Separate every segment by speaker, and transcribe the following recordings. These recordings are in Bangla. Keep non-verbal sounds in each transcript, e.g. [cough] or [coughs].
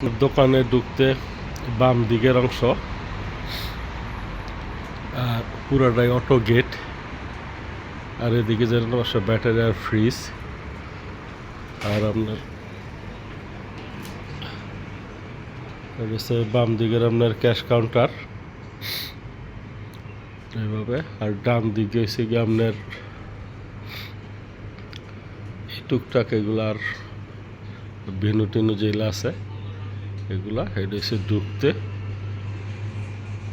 Speaker 1: দোকানে ঢুকতে বাম দিকের অংশ আর পুরাটাই অটো গেট আর এদিকে যেন অবশ্য ব্যাটারি আর ফ্রিজ আর আপনার বাম দিকের আপনার ক্যাশ কাউন্টার এইভাবে, আর ডান দিকে হচ্ছে গিয়ে আপনার টুকটাক এগুলো আর ভেনু টেনু যেগুলো আছে এগুলা এটা এসে ঢুকতে।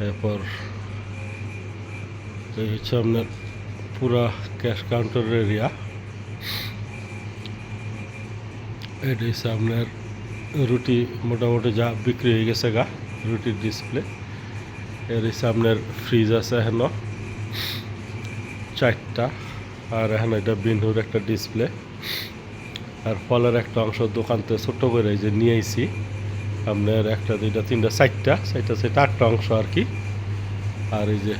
Speaker 1: এরপর এই হচ্ছে আপনার পুরা ক্যাশ কাউন্টার এরিয়া। এটা হচ্ছে আপনার রুটি মোটামুটি যা বিক্রি হয়ে গেছে গা, রুটির ডিসপ্লে এর হচ্ছে আপনার ফ্রিজ আছে এখান, চারটা। আর এখানে এটা বিনহুর একটা ডিসপ্লে আর ফলের একটা অংশ দোকানতে ছোট্ট করে যে নিয়ে আপনার একটা, দুইটা, তিনটা, চারটা চারটা চারটা, আটটা অংশ আর কি। আর এই যে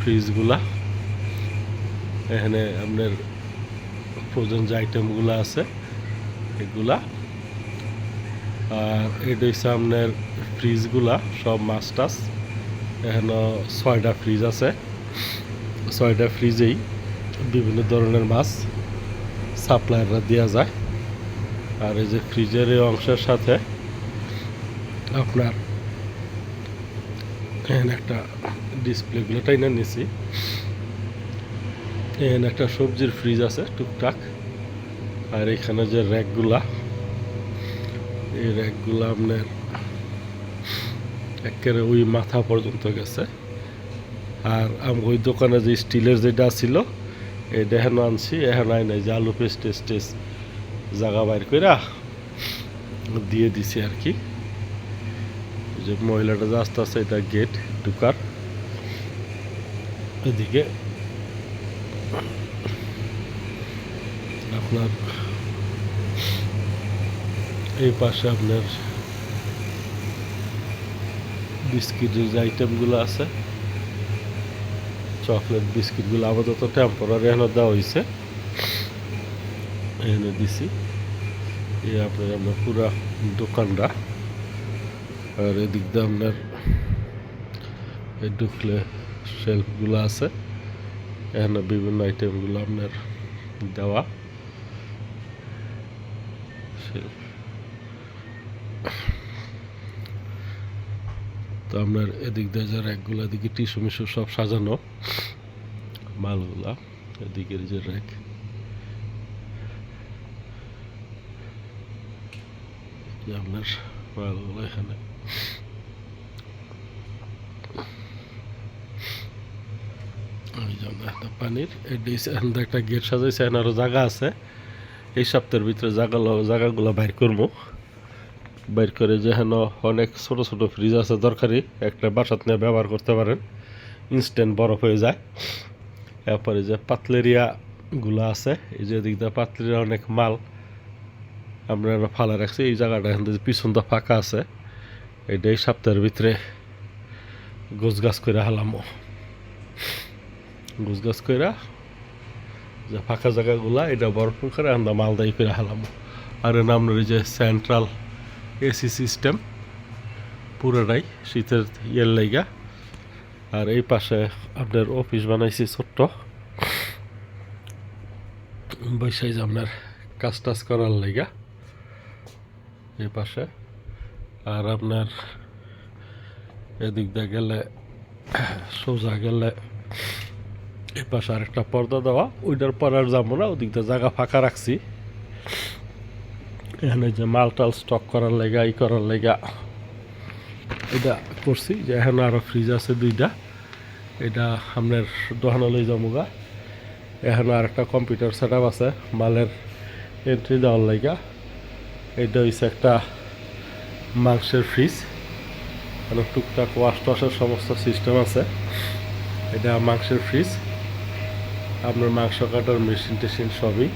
Speaker 1: ফ্রিজগুলা, এখানে আপনার ফ্রোজেন যে আইটেমগুলো আছে, এগুলা। আর এটা হচ্ছে আপনার ফ্রিজগুলা, সব মাছ টাছ এখানে ছয়টা ফ্রিজ আছে। ছয়টা ফ্রিজেই বিভিন্ন ধরনের মাছ সাপ্লায়াররা দেওয়া যায়। আর এই যে ফ্রিজের এই অংশের সাথে আপনার এখানে একটা ডিসপ্লেগুলো টাইনা নিছি। এখানে একটা সবজির ফ্রিজ আছে, টুকটাক। আর এখানে যে র্যাকগুলা, এই র্যাকগুলা আপনার একেবারে ওই মাথা পর্যন্ত গেছে। আর আমি, ওই দোকানে যে স্টিলের যেটা ছিল এটা এখন আনছি, এখন আই নাই, যে আলু পেস্ট টেস্ট জায়গা বাইর কইরা দিয়ে দিছি আর কি। এই যে মহিলাটা যে আস্তে আস্তে এটা গেট ঢুকার, এদিকে আপনার এই পাশে আপনার বিস্কিটের যে আইটেমগুলো আছে চকলেট বিস্কিটগুলো আপাতত টেম্পোরারি এখানে দেওয়া হয়েছে এনে দিছি। এই আপনার আপনার পুরা দোকানটা। আর এদিক দিয়ে আপনার এই ঢুকলে শেলফগুলো আছে। এখানে বিভিন্ন আইটেমগুলো আপনার দেওয়া। তো আপনার এদিক দিয়ে যে র্যাকগুলো এদিকে টিসু মিশু সব সাজানো। মালগুলা, এদিকের যে র্যাক আপনার এখানে পানির গেট সাজাইছে জায়গা আছে। এই সপ্তাহের ভিতরে জায়গা জায়গাগুলো বাইর করব বাইর করে যে হেন অনেক ছোট ছোট ফ্রিজ আছে, দরকারি। একটা বাসাত নিয়ে ব্যবহার করতে পারেন। ইনস্ট্যান্ট বরফ হয়ে যায়। এরপরে যে পাতলেরিয়াগুলো আছে, এই যে দিক দিয়ে পাতলেরিয়া অনেক মাল। আমরা ফালা রাখছি। এই জায়গাটা এখান থেকে তো ফাঁকা আছে এইটা এই সপ্তাহের ভিতরে গোছ গাছ করে হালামো। গোছ গাছ করে যে ফাঁকা জায়গাগুলা, এটা বরফ করে আমরা মালদাই করে হালামো। আর এর নাম যে সেন্ট্রাল এসি সিস্টেম, পুরোটাই শীতের ইয়ের লাইগা। আর এই পাশে আপনার অফিস বানাইছি ছোট্ট। বৈশাই যে আপনার কাজ টাজ করার লাইগা। এই পাশে। আর আপনার এদিক দিয়ে গেলে, সোজা গেলে এই পাশে আরেকটা পর্দা দেওয়া। ওইটার পর আর যাব না, ওদিক দিয়ে জায়গা ফাঁকা রাখছি। এখানে যে মাল টাল স্টক করার লেগা, ই করার লেগা, এটা করছি। যে এখানে আরও ফ্রিজ আছে দুইটা। এটা আপনার দোকানে লই যাব এখানে আর একটা কম্পিউটার সেট আছে, মালের এন্ট্রি দেওয়ার লেগা। এটা হচ্ছে একটা মাংসের ফ্রিজ। মানে টুকটাক ওয়াশ টওয়াশের সমস্ত সিস্টেম আছে। এটা মাংসের ফ্রিজ আপনার মাংস কাটার মেশিন টেশিন সবই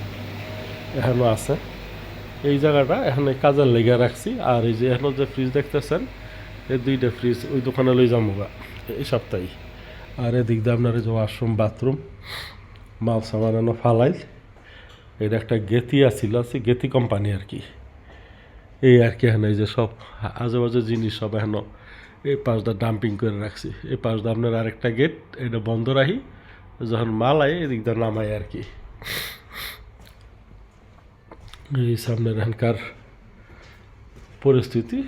Speaker 1: এখানেও আছে। এই জায়গাটা এখানে কাজের লেগে রাখছি। আর এই যে এখন যে ফ্রিজ দেখতেছেন, এই দুইটা ফ্রিজ ওই দোকানে লই যাব গা, এই সপ্তাহে আর এদিক দিয়ে আপনার যে ওয়াশরুম বাথরুম মাল সামানানো ফালাইল। এটা একটা গেতি আছিল, আছে গেতি কোম্পানি আর কি। এই আর কি এখানে এই যে সব আজেবাজে জিনিস সব এখনও এই পাশটা ডাম্পিং করে রাখছি। এই পাশটা আপনার আরেকটা গেট এটা বন্ধ রাখি। যখন মাল আয় এদিক দিয়ে নামাই আর কি। এই সামনের এখানকার পরিস্থিতি,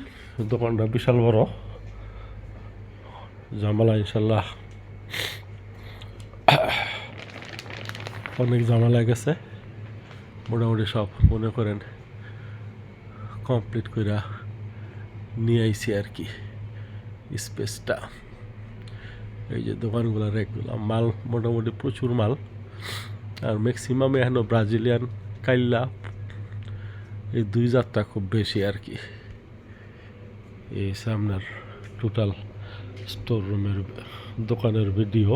Speaker 1: দোকানটা বিশাল বড়। জামালা ইনশাল্লাহ। অনেক ঝামেলা গেছে। মোটামুটি সব মনে করেন। কমপ্লিট করে নিয়ে আইছি আর কি স্পেসটা। এই যে দোকানগুলো রেকগুলো মাল মোটামুটি প্রচুর মাল। আর ম্যাক্সিমাম এখনও ব্রাজিলিয়ান কাইল্লা। এই দুই জাতটা খুব বেশি আর কি এই সামনের টোটাল স্টোর রুমের দোকানের ভিডিও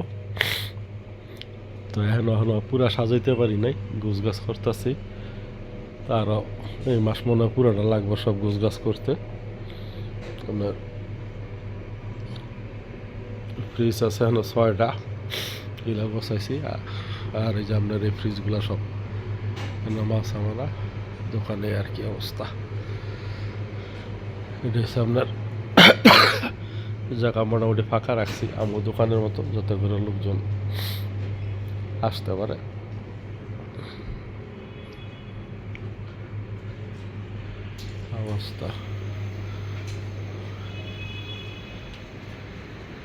Speaker 1: তো এখন এখনও পুরা সাজাইতে পারি নাই। গোছ গাছ করতেছি। তারও এই মাস মনে হয় পুরাটা লাগবে সব গোছ গাছ করতে। আপনার ফ্রিজ আছে এখন ছয়টা, এগুলা বসাইছি। আর এই যে আপনার এই ফ্রিজগুলো সব মাছ আমরা দোকানে আর কি অবস্থা। এটা হচ্ছে আপনার [coughs] জায়গা মোটামুটি ফাঁকা রাখছি আমার দোকানের মতো, যাতে করে লোকজন আসতে পারে। অবস্থা।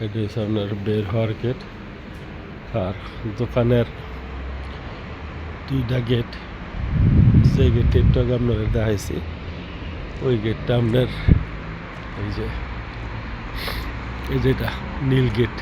Speaker 1: এটা হচ্ছে আপনার বের হওয়ার গেট আর দোকানের দুইটা গেট যে গেটটা একটু আগে আপনার দেখাইছি, ওই গেটটা আপনার এই যে, এই যেটা নীল গেট